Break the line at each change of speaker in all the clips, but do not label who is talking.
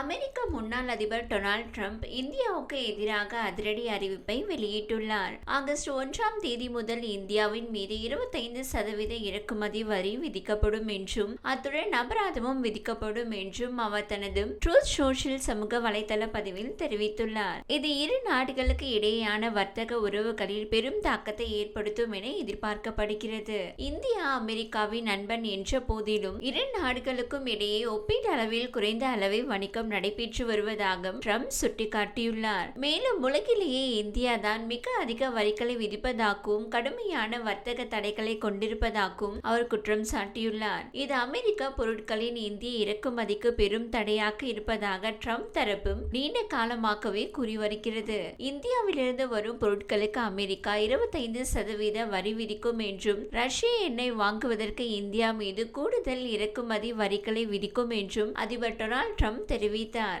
அமெரிக்க முன்னாள் அதிபர் Donald Trump இந்தியாவுக்கு எதிராக அதிரடி அறிவிப்பை வெளியிட்டுள்ளார். ஆகஸ்ட் ஒன்றாம் தேதி முதல் இந்தியாவின் மீது இருபத்தைந்து சதவீத இறக்குமதி வரி விதிக்கப்படும் என்றும் அத்துடன் அபராதமும் விதிக்கப்படும் என்றும் அவர் தனது ட்ரூத் சோஷியல் சமூக வலைதள பதிவில் தெரிவித்துள்ளார். இது இரு நாடுகளுக்கு இடையேயான வர்த்தக உறவுகளில் பெரும் தாக்கத்தை ஏற்படுத்தும் என எதிர்பார்க்கப்படுகிறது. இந்தியா அமெரிக்காவின் நண்பன் என்ற போதிலும் இரு நாடுகளுக்கும் இடையே ஒப்பீட்டளவில் குறைந்த அளவை வணிகம் நடைபெற்று வருவதாக ட்ரம்ப் சுட்டிக்காட்டியுள்ளார். மேலும் உலகிலேயே இந்தியா தான் மிக அதிக வரிகளை விதிப்பதாகவும் கடுமையான வர்த்தக தடைகளை கொண்டிருப்பதாகவும் அவர் குற்றம் சாட்டியுள்ளார். இது அமெரிக்க பொருட்களின் இந்திய இறக்குமதிக்கு பெரும் தடையாக இருப்பதாக ட்ரம்ப் தரப்பும் நீண்ட காலமாகவே கூறி வருகிறது. இந்தியாவிலிருந்து வரும் பொருட்களுக்கு அமெரிக்கா இருபத்தைந்து சதவீத வரி விதிக்கும் என்றும் ரஷ்ய எண்ணெய் வாங்குவதற்கு இந்தியா மீது கூடுதல் இறக்குமதி வரிகளை விதிக்கும் என்றும் அதிபர் டொனால்ட் ட்ரம்ப் தெரிவித்தார்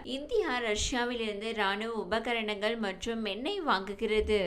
இந்தியா ரஷ்யாவிலிருந்து ராணுவ உபகரணங்கள் மற்றும் எண்ணெய் வாங்குகிறது.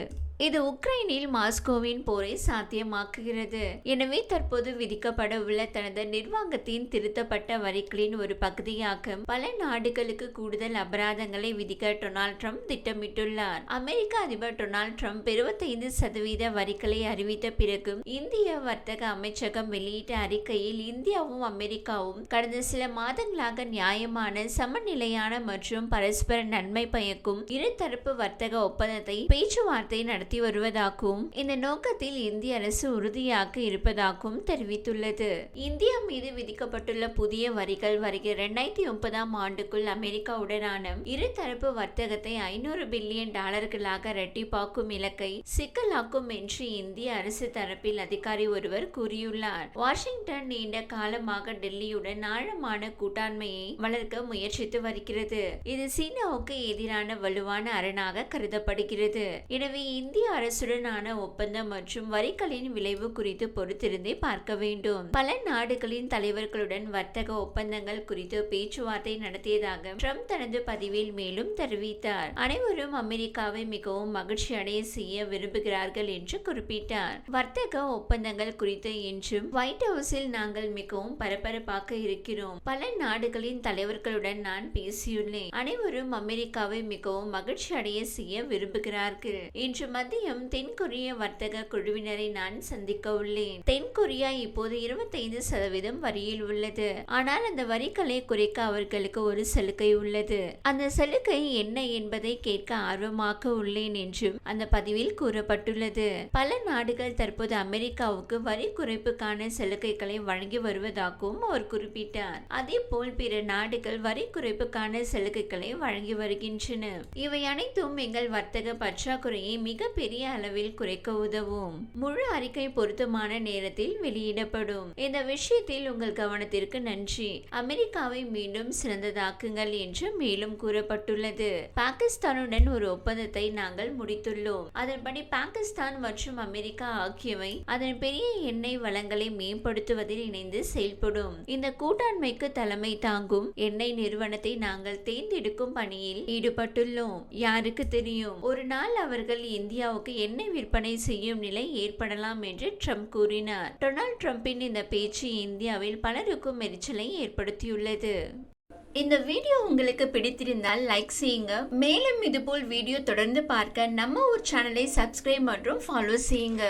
இது உக்ரைனில் மாஸ்கோவின் போரை சாத்தியமாக்குகிறது. எனவே தற்போது விதிக்கப்பட உள்ள தனது நிர்வாகத்தின் திருத்தப்பட்ட வரிகளின் ஒரு பகுதியாக பல நாடுகளுக்கு கூடுதல் அபராதங்களை விதிக்க டொனால்ட் ட்ரம்ப் திட்டமிட்டுள்ளார். அமெரிக்க அதிபர் டொனால்ட் ட்ரம்ப் இருபத்தைந்து சதவீத வரிகளை அறிவித்த பிறகு இந்திய வர்த்தக அமைச்சகம் வெளியிட்ட அறிக்கையில் இந்தியாவும் அமெரிக்காவும் கடந்த சில மாதங்களாக நியாயமான சமநிலையான மற்றும் பரஸ்பர நன்மை பயக்கும் இருதரப்பு வர்த்தக ஒப்பந்தத்தை பேச்சுவார்த்தை நடத்த வருவதாகவும் இந்த நோக்கத்தில் இந்திய அரசு உறுதியாக இருப்பதாகவும் தெரிவித்துள்ளது. இந்தியா மீது விதிக்கப்பட்டுள்ள புதிய வரிகள் வருகிற இரண்டாயிரத்தி முப்பதாம் ஆண்டுக்குள் அமெரிக்காவுடனான இருதரப்பு வர்த்தகத்தை ஐநூறு பில்லியன் டாலர்களாக இரட்டிப்பாக்கும் இலக்கை சிக்கலாக்கும் என்று இந்திய அரசு தரப்பில் அதிகாரி ஒருவர் கூறியுள்ளார். வாஷிங்டன் நீண்ட காலமாக டெல்லியுடன் ஆழமான கூட்டாண்மையை வளர்க்க முயற்சித்து வருகிறது. இது சீனாவுக்கு எதிரான வலுவான அரணாக கருதப்படுகிறது. எனவே இந்திய அரசுடனான ஒப்பந்தம் மற்றும் வரிகளின் விளைவு குறித்து பொறுத்திருந்தே பார்க்க வேண்டும். பல நாடுகளின் தலைவர்களுடன் வர்த்தக ஒப்பந்தங்கள் குறித்து பேச்சுவார்த்தை நடத்தியதாக ட்ரம்ப் தனது பதிவில் மேலும் தெரிவித்தார். அனைவரும் அமெரிக்காவை மிகவும் மகிழ்ச்சி அடைய செய்ய விரும்புகிறார்கள் என்று குறிப்பிட்டார். வர்த்தக ஒப்பந்தங்கள் குறித்து என்றும் ஒயிட் ஹவுஸில் நாங்கள் மிகவும் பரபரப்பாக இருக்கிறோம். பல நாடுகளின் தலைவர்களுடன் நான் பேசியுள்ளேன். அனைவரும் அமெரிக்காவை மிகவும் மகிழ்ச்சி அடைய செய்ய விரும்புகிறார்கள். இன்று மதியம் தென்கொரிய வர்த்தக குழுவினரை நான் சந்திக்க உள்ளேன். தென்கொரியா இப்போது இருபத்தைந்து சதவீதம் வரியில் உள்ளது. ஆனால் அந்த வரிகளை குறைக்க அவர்களுக்கு ஒரு சலுகை உள்ளது. அந்த சலுகை என்ன என்பதை கேட்க ஆர்வமாக உள்ளேன் என்றும் அந்த பதிவில் கூறப்பட்டுள்ளது. பல நாடுகள் தற்போது அமெரிக்காவுக்கு வரி குறைப்புக்கான சலுகைகளை வழங்கி வருவதாகவும் அவர் குறிப்பிட்டார். அதே போல் பிற நாடுகள் வரி குறைப்புக்கான சலுகைகளை வழங்கி வருகின்றன. இவை அனைத்தும் எங்கள் வர்த்தக பற்றாக்குறையை மிக பெரிய அளவில் குறைக்க உதவும். முழு அறிக்கை பொருத்தமான நேரத்தில் வெளியிடப்படும். இந்த விஷயத்தில் உங்கள் கவனத்திற்கு நன்றி. அமெரிக்காவை மீண்டும் சிறந்ததாக்குங்கள் என்று மேலும் கூறப்பட்டுள்ளது. பாகிஸ்தானுடன் ஒரு ஒப்பந்தத்தை நாங்கள் முடித்துள்ளோம். அதன்படி பாகிஸ்தான் மற்றும் அமெரிக்கா ஆகியவை அதன் பெரிய எண்ணெய் வளங்களை மேம்படுத்துவதில் இணைந்து செயல்படும். இந்த கூட்டாண்மைக்கு தலைமை தாங்கும் எண்ணெய் நிறுவனத்தை நாங்கள் தேர்ந்தெடுக்கும் பணியில் ஈடுபட்டுள்ளோம். யாருக்கு தெரியும்? ஒரு நாள் அவர்கள் இந்தியா இந்தியாவுக்கு எண்ணெய் விற்பனை செய்யும் நிலை ஏற்படலாம் என்று ட்ரம்ப் கூறினார். டொனால்ட் ட்ரம்பின் இந்த பேச்சு இந்தியாவில் பலருக்கும் எரிச்சலை ஏற்படுத்தியுள்ளது. இந்த வீடியோ உங்களுக்கு பிடித்திருந்தால் லைக் செய்யுங்க. மேலும் இதுபோல் வீடியோ தொடர்ந்து பார்க்க நம்ம ஒரு சேனலை சப்ஸ்கிரைப் மற்றும் ஃபாலோ செய்யுங்க.